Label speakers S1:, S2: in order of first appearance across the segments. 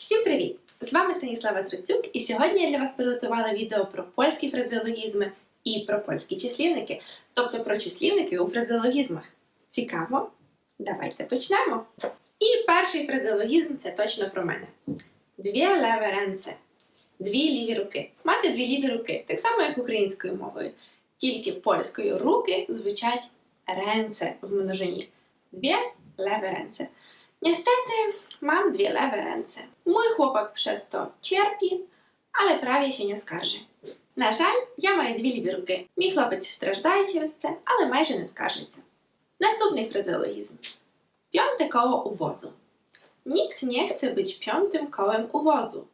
S1: Всім привіт! З вами Станіслава Трицюк, і сьогодні я для вас приготувала відео про польські фразеологізми і про польські числівники, тобто про числівники у фразеологізмах. Цікаво? Давайте почнемо. І перший фразеологізм це точно про мене. Дві леве ренце. Дві ліві руки. Мати дві ліві руки, так само як українською мовою. Тільки польською руки звучать ренце в множині. Дві леве ренце. Niestety mam dwie lewe ręce. Mój chłopak przez to cierpi, ale prawie się nie skarży. На жаль, я маю дві ліві руки. Мій хлопець страждає через це, але майже не скаржиться. Наступний фразеологізм. Piąte koło u wozu. Nikt nie chce być piątym kołem u wozu.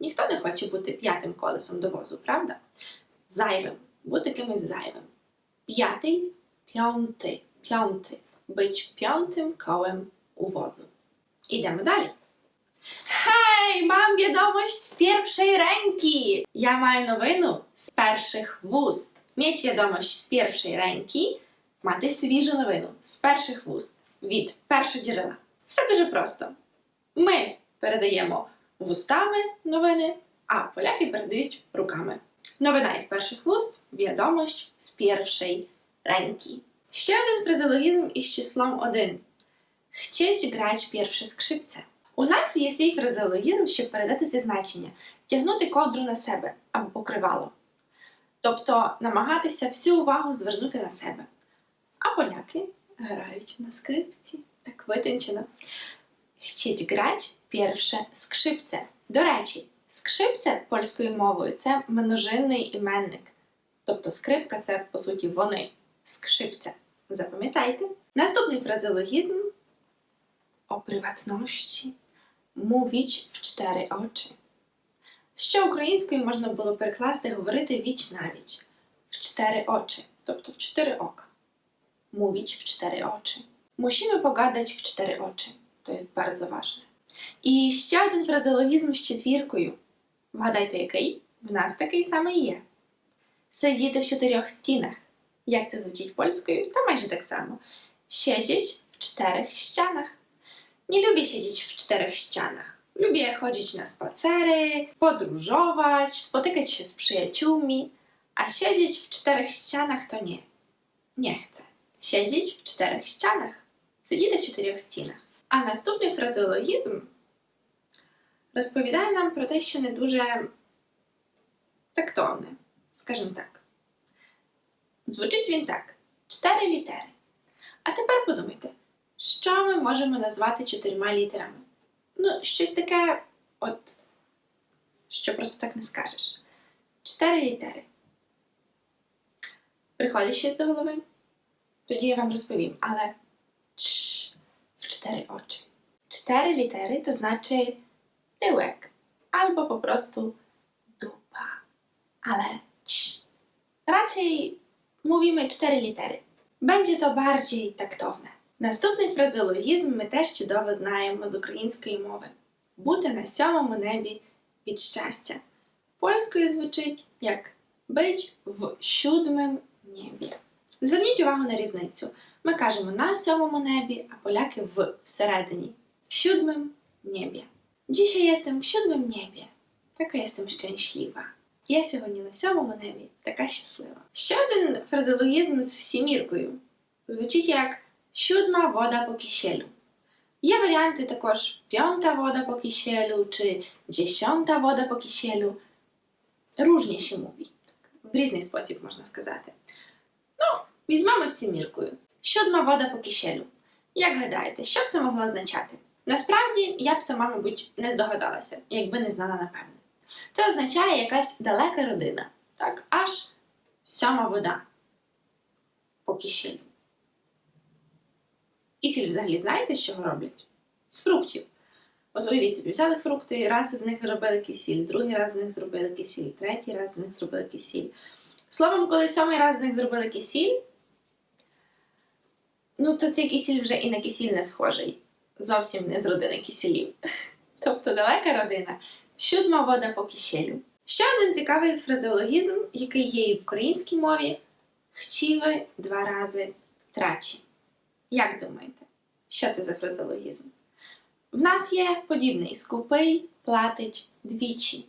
S1: Ніхто не хоче бути п'ятим колесом до возу, правда? Зайвим. Бути кимось зайвим. П'ятий, piąty, piąty. Być piątym kołem u wozu. Idziemy dalej. Hej, mam wiadomość z pierwszej ręki! Ja маю новину з перших вуст. Mieć wiadomość з першої ренки – мати свіжу новину з перших вуст від першоджерела. Все дуже просто. Ми передаємо вустами новини, а поляки передають руками. Новина із перших вуст відомощ з першої ренки. Ще один фразеологізм із числом 1. Chcieć grać pierwsze skrzypce. У нас є свій фразеологізм, щоб передати це значення тягнути ковдру на себе або покривало. Тобто намагатися всю увагу звернути на себе. А поляки грають на скрипці. Так витончено. Chcieć grać pierwsze skrzypce. До речі, скрипце польською мовою це множинний іменник. Тобто скрипка це, по суті, вони. Скрипце. Запам'ятайте. Наступний фразеологізм o prywatności mówić в чотири очі. Що українською можна було перекласти говорити віч навіч в чотири очі, тобто в чотири ока. Mówić w cztery oczy. Musimy pogadać w cztery oczy. To jest bardzo ważne. І ще один фразеологізм з четвіркою. Вгадайте, який? В нас такий самий є. Сидіти в чотирьох стінах. Як це звучить польською? Та майже так само. Siedzieć w czterech ścianach. Nie lubię siedzieć w czterech ścianach. Lubię chodzić na spacery, podróżować, spotykać się z przyjaciółmi, a siedzieć w czterech ścianach to nie. Nie chcę. Siedzieć w czterech ścianach. Сидіти в чотирьох стінах. А наступний фразеологізм розповідає нам про те, що не дуже тактовне, скажімо так. Звучить він так: чотири літери. А тепер подумайте, що ми можемо назвати чотирма літерами? Ну, щось таке, от, що просто так не скажеш. Чотири літери. Приходить щось до голови? Тоді я вам розповім, але чш, в чотири очі. Чотири літери to znaczy tyłek, albo po prostu dupa. Ale cz. Raczej mówimy cztery litery. Będzie to bardziej taktowne. Наступний фразеологізм ми теж чудово знаємо з української мови. Бути на сьомому небі від щастя. Польською звучить як бить в сьомому небі. Зверніть увагу на різницю. Ми кажемо на сьомому небі, а поляки в всередині. W siódmym niebie. Dzisiaj jestem w siódmym niebie. Taka jestem szczęśliwa. Я сьогодні на сьомому небі, така щаслива. Ще один фразеологізм з сіміркою. Звучить як siódma woda po kisielu. Є варіанти також п'ята вода по кисельу чи dziesiąta вода по кисельу. Różnie się mówi. В різний спосіб можна сказати. Ну, візьмемо з сіміркою. Siódma вода по киселю. Як гадаєте, що б це могло означати? Насправді, я б сама, мабуть, не здогадалася, якби не знала напевне. Це означає якась далека родина. Так, аж сьома вода по Кисіль взагалі знаєте, з чого роблять? З фруктів. От уявіть собі, взяли фрукти, раз із них робили кисіль, другий раз з них зробили кисіль, третій раз з них зробили кисіль. Словом, коли сьомий раз з них зробили кисіль, ну то цей кисіль вже і на кисіль не схожий. Зовсім не з родини кисілів. Тобто далека родина. Siódma вода по киселю. Ще один цікавий фразеологізм, який є і в українській мові хчіве два рази трачі. Як думаєте, що це за фразеологізм? В нас є подібний скупий, платить двічі.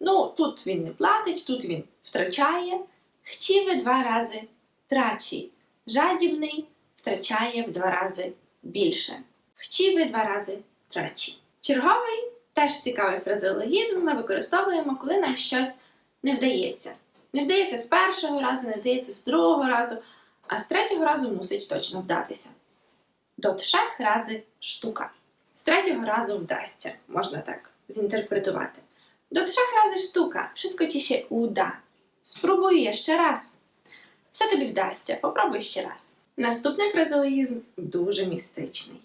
S1: Ну, тут він не платить, тут він втрачає. Хтіве два рази трачі. Жадібний втрачає в два рази більше. Хтіве два рази трачі. Черговий теж цікавий фразеологізм ми використовуємо, коли нам щось не вдається. Не вдається з першого разу, не вдається з другого разу, а з третього разу мусить точно вдатися. До trzech рази штука. З третього разу вдасться, можна так zinterpretować. Do trzech razy sztuka. Wszystko ci się. Spróbuj jeszcze raz. Все тобі вдасться. Попробуй ще раз. Наступний фразеологізм дуже містичний.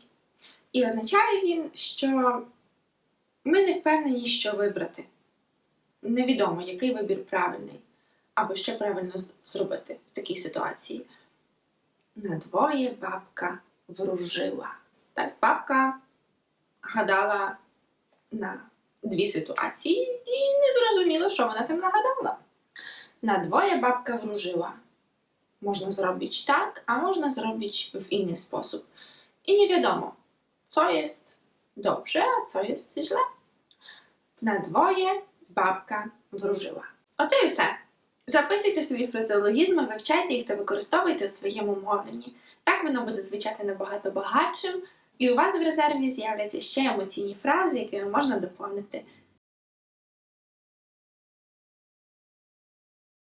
S1: І означає він, що ми не впевнені, що вибрати. Невідомо, який вибір правильний, або що правильно зробити в такій ситуації. Надвоє бабка вружила. Так, бабка гадала на дві ситуації і не зрозуміло, що вона там нагадала. Надвоє бабка wróżyła. Można zrobić tak, a można zrobić w inny sposób. I nie wiadomo, co jest dobrze, a co jest źle. На двоє бабка wróżyła. Оце і все. Записуйте собі фразеологізми, вивчайте їх та використовуйте у своєму мовленні. Так воно буде звучати набагато багатшим, і у вас в резерві з'являться ще емоційні фрази, якими можна доповнити